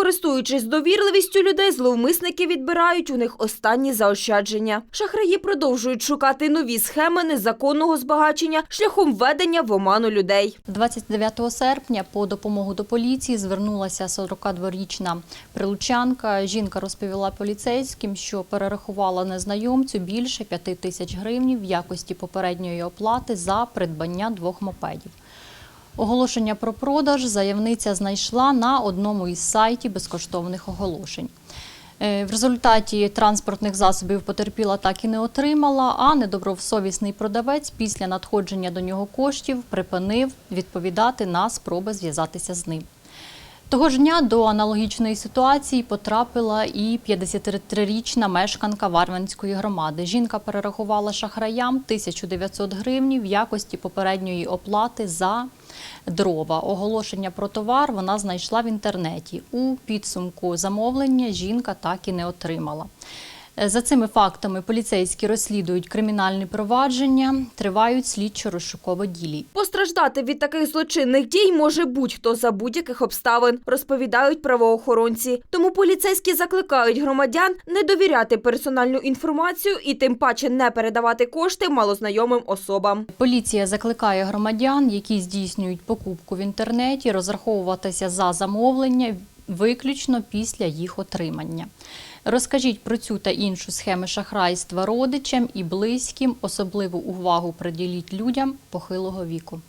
Користуючись довірливістю людей, зловмисники відбирають у них останні заощадження. Шахраї продовжують шукати нові схеми незаконного збагачення шляхом введення в оману людей. 29 серпня по допомогу до поліції звернулася 42-річна прилучанка. Жінка розповіла поліцейським, що перерахувала незнайомцю більше 5 тисяч гривень в якості попередньої оплати за придбання двох мопедів. Оголошення про продаж заявниця знайшла на одному із сайтів безкоштовних оголошень. Е, В результаті транспортних засобів потерпіла так і не отримала, а недобросовісний продавець після надходження до нього коштів припинив відповідати на спроби зв'язатися з ним. Того ж дня до аналогічної ситуації потрапила і 53-річна мешканка Варванської громади. Жінка перерахувала шахраям 1900 гривень в якості попередньої оплати за дрова. Оголошення про товар вона знайшла в інтернеті. У підсумку замовлення жінка так і не отримала. Е, За цими фактами поліцейські розслідують кримінальні провадження, тривають слідчо-розшукові дії. Постраждати від таких злочинних дій може будь-хто за будь-яких обставин, розповідають правоохоронці. Тому поліцейські закликають громадян не довіряти персональну інформацію і тим паче не передавати кошти малознайомим особам. Поліція закликає громадян, які здійснюють покупку в інтернеті, розраховуватися за замовлення виключно після їх отримання. Розкажіть про цю та іншу схеми шахрайства родичам і близьким. Особливу увагу приділіть людям похилого віку.